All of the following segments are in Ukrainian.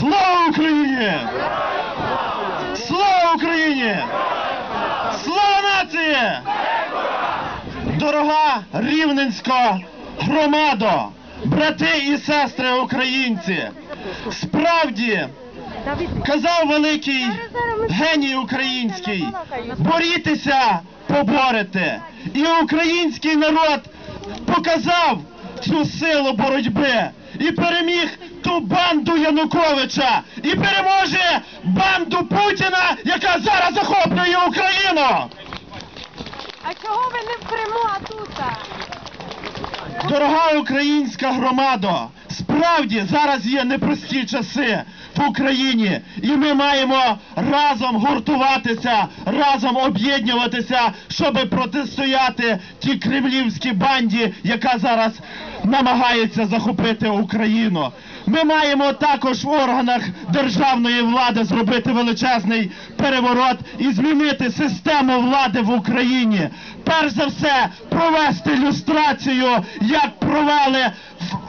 Слава Україні! Слава Україні! Слава нації! Дорога рівненська громадо, брати і сестри українці, справді казав великий геній український, борітеся, поборете. І український народ показав цю силу боротьби і переміг ту банду Януковича і переможе банду Путіна, яка зараз захоплює Україну. А чого ви не в Криму, а тут? Дорога українська громадо, справді зараз є непрості часи в Україні, і ми маємо разом гуртуватися, разом об'єднуватися, щоб протистояти тій кремлівській банді, яка зараз намагається захопити Україну. Ми маємо також в органах державної влади зробити величезний переворот і змінити систему влади в Україні. Перш за все, провести люстрацію, як провели в-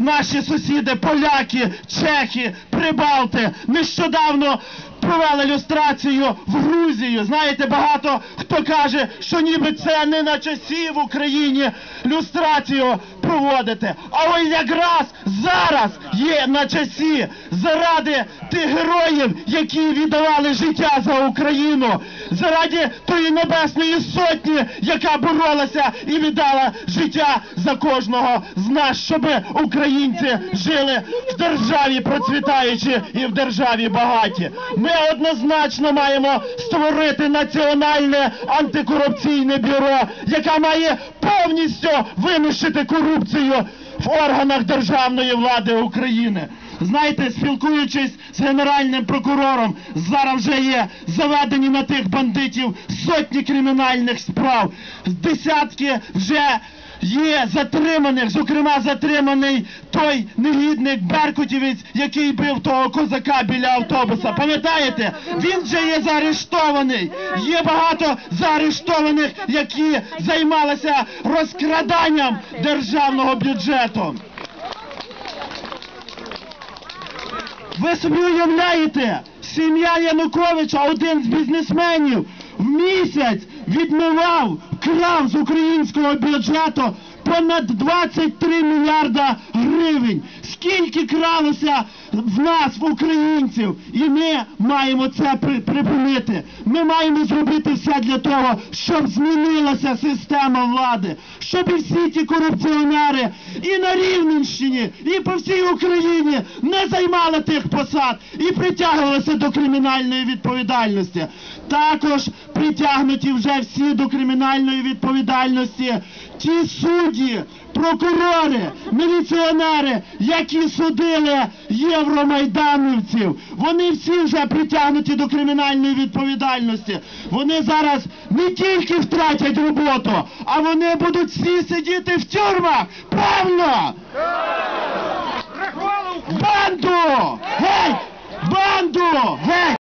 наші сусіди, поляки, чехи, прибалти. Нещодавно провели люстрацію в Грузію. Знаєте, багато хто каже, що ніби це не на часі в Україні люстрацію проводити. А ось якраз зараз є на часі заради тих героїв, які віддавали життя за Україну, заради тої небесної сотні, яка боролася і віддала життя за кожного з нас, щоб українці жили в державі процвітаючи і в державі багаті. Ми однозначно маємо створити національне антикорупційне бюро, яке має повністю винищити корупцію в органах державної влади України. Знаєте, спілкуючись з генеральним прокурором, зараз вже є заведені на тих бандитів сотні кримінальних справ, десятки вже є затриманих, зокрема затриманий той негідник Беркутівець, який бив того козака біля автобуса. Пам'ятаєте? Він вже є заарештований. Є багато заарештованих, які займалися розкраданням державного бюджету. Ви собі уявляєте, сім'я Януковича, один з бізнесменів, в місяць відмивав, крав з українського бюджету понад 23 мільярда гривень. Скільки кралося в нас, в українців, і ми маємо це припинити. Ми маємо зробити все для того, щоб змінилася система влади, щоб і всі ті корупціонери і на Рівненщині, і по всій Україні не займали тих посад і притягувалися до кримінальної відповідальності. Також притягнуті вже всі до кримінальної відповідальності ті судді, прокурори, міліціонери, які судили євромайданівців. Вони всі вже притягнуті до кримінальної відповідальності. Вони зараз не тільки втратять роботу, а вони будуть всі сидіти в тюрмах. Правильно! Банду! Геть! Банду! Геть!